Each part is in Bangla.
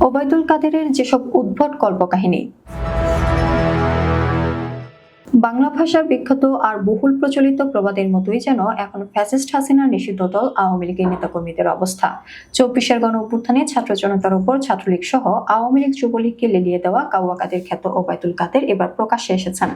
ওবায়দুল কাদেরের যেসব উদ্ভট কল্পকাহিনী বাংলা ভাষার বিখ্যাত আর বহুল প্রচলিত প্রবাদের মতোই যেন এখন ফ্যাসিস্ট হাসিনার নিষিদ্ধ দল আওয়ামী লীগের নেতাকর্মীদের অবস্থা। চব্বিশের গণ অভ্যুত্থানে ছাত্র জনতার উপর ছাত্রলীগ সহ আওয়ামী লীগ যুবলীগকে লেলিয়ে দেওয়া কাউয়া কাদের খ্যাত ওবায়দুল কাদের এবার প্রকাশ্যে এসেছেন।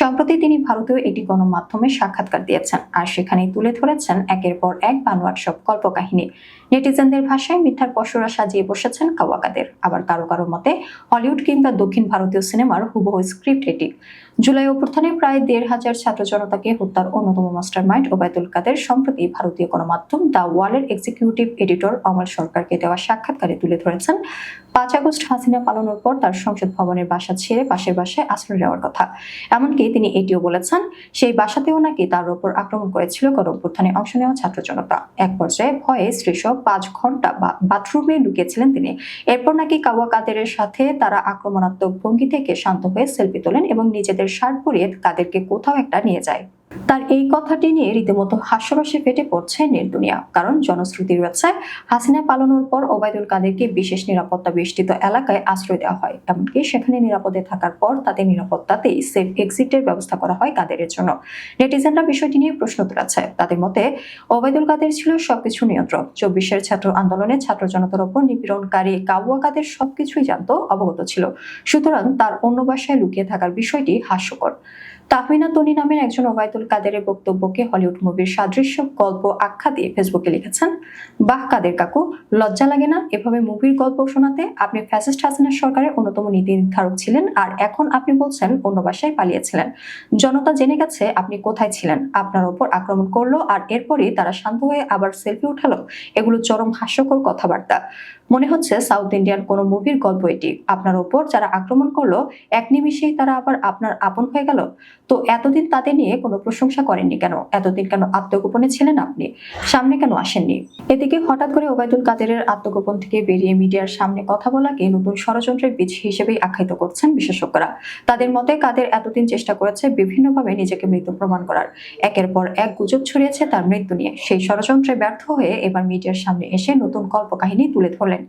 সম্প্রতি তিনি ভারতীয় একটি গণমাধ্যমে সাক্ষাৎকার দিয়েছেন আর সেখানেই তুলে ধরেছেন একের পর এক বানোয়াট সব কল্পকাহিনী। নেটিজেনদের ভাষায় মিথ্যার পশুরা সাজিয়ে বসেছেন কাওয়া কাদের। আবার কারও কারও মতে, হলিউড কিংবা দক্ষিণ ভারতীয় সিনেমার হুবহু স্ক্রিপ্ট এটি। জুলাই অভ্যুত্থানে প্রায় দেড় হাজার ছাত্র জনতাকে হত্যার অন্যতম মাস্টার মাইন্ড ওবায়দুল কাদের সম্প্রতি ভারতীয় গণমাধ্যম দ্য ওয়ালের এক্সিকিউটিভ এডিটর অমল সরকারকে দেওয়া সাক্ষাৎকারে তুলে ধরেছেন। পাঁচ আগস্ট হাসিনা পালানোর পর তার সংসদ ভবনের বাসা ছেড়ে পাশের বাসায় আশ্রয় নেওয়ার কথা। এমনকি তিনি এটিও বলেছেন, সেই বাসাতেও নাকি তার উপর আক্রমণ করেছিল গণ অভ্যুত্থানে অংশ নেওয়া ছাত্র জনতা। এক পর্যায়ে ভয়ে শ্রীসব পাঁচ ঘণ্টা বাথরুমে লুকিয়েছিলেন তিনি। এরপর নাকি কাওয়া কাদেরের সাথে তারা আক্রমণাত্মক ভঙ্গি থেকে শান্ত হয়ে সেলফি তোলেন এবং নিজেদের শার্ট পরিয়ে কাদেরকে কোথাও একটা নিয়ে যায়। তার এই কথাটি নিয়ে রীতিমতো হাস্যরসে ফেটে পড়ছে নির্দুনিয়া কারণ জনশ্রুতি রয়েছে, হাসিনা পালানোর পর ওবায়দুল কাদেরকে বিশেষ নিরাপত্তা বেষ্টিত এলাকায় আশ্রয় দেওয়া হয়। এমনকি সেখানে নিরাপদে থাকার পর তাদের নিরাপত্তাতেই সেফ এক্সিটের ব্যবস্থা করা হয় কাদেরের জন্য। নেটিজেনরা বিষয়টি নিয়ে প্রশ্ন তুলেছে। তাদের মতে, ওবায়দুল কাদের ছিল সবকিছু নিয়ন্ত্রক। চব্বিশের ছাত্র আন্দোলনে ছাত্র জনতার ওপর নিপীড়নকারী কাউয়া কাদের সবকিছুই জানতো অবগত ছিল। সুতরাং তার অন্য বাসায় লুকিয়ে থাকার বিষয়টি হাস্যকর। তাহমিনা তনি নামের একজন ওবায়দুল কাদেরের বক্তব্যকে হলিউড মুভির সাদৃশ্য, গল্প, আখ্যা দিয়ে ফেসবুকে লিখেছেন। বাহ, কাদের কাকু, লজ্জা লাগে না? এভাবে মুভির গল্প শোনাতে আপনি ফ্যাসিস্ট হাসিনার সরকারের অন্যতম নীতি নির্ধারক ছিলেন আর এখন আপনি বলছেন অন্য বাসায় পালিয়েছিলেন। জনতা জেনে গেছে আপনি কোথায় ছিলেন, আপনার ওপর আক্রমণ করল আর এরপরই তারা শান্ত হয়ে আবার সেলফি উঠালো। এগুলো চরম হাস্যকর কথাবার্তা। মনে হচ্ছে সাউথ ইন্ডিয়ান কোনো মুভির গল্প এটি। আপনার ওপর যারা আক্রমণ করল, এক নিমিষেই তারা আবার আপনার আপন হয়ে গেল। তো এতদিন তাদের নিয়ে কোনো প্রশংসা করেননি কেন? এতদিন কেন আত্মগোপনে ছিলেন আপনি? সামনে কেন আসেননি? এদিকে হঠাৎ করে ওবায়দুল কাদেরের আত্মগোপন থেকে বেরিয়ে মিডিয়ার সামনে কথা বলাকে নতুন ষড়যন্ত্রের বীজ হিসেবেই আখ্যায়িত করছেন বিশেষজ্ঞরা। তাদের মতে, কাদের এতদিন চেষ্টা করেছে বিভিন্নভাবে নিজেকে মৃত প্রমাণ করার। একের পর এক গুজব ছড়িয়েছে তার মৃত্যু নিয়ে। সেই ষড়যন্ত্রে ব্যর্থ হয়ে এবার মিডিয়ার সামনে এসে নতুন কল্পকাহিনী তুলে ধরলেন।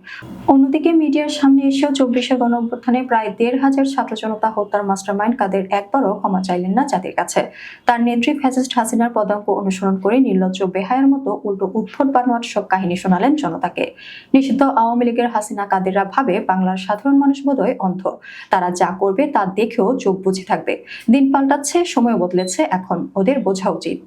অন্যদিকে মিডিয়ার সামনে এসেও চব্বিশের গণ অভ্যুত্থানে প্রায় দেড় হাজার ছাত্র জনতা হত্যার মাস্টারমাইন্ড কাদের একবারও ক্ষমা চাইলেন না জাতির কাছে। তার নেত্রী ফ্যাসিস্ট হাসিনার পদাঙ্ক অনুসরণ করে নির্লজ্জ বেহায়ের মতো উল্টো উদ্ভট বানোয়াট সব কাহিনী শোনালেন জনতাকে। নিষিদ্ধ আওয়ামী লীগের হাসিনা কাদেররা ভাবে বাংলার সাধারণ মানুষ বোধহয় অন্ধ। তারা যা করবে তা দেখেও চোখ বুঝে থাকবে। দিন পাল্টাচ্ছে সময় বদলেছে, এখন ওদের বোঝা উচিত।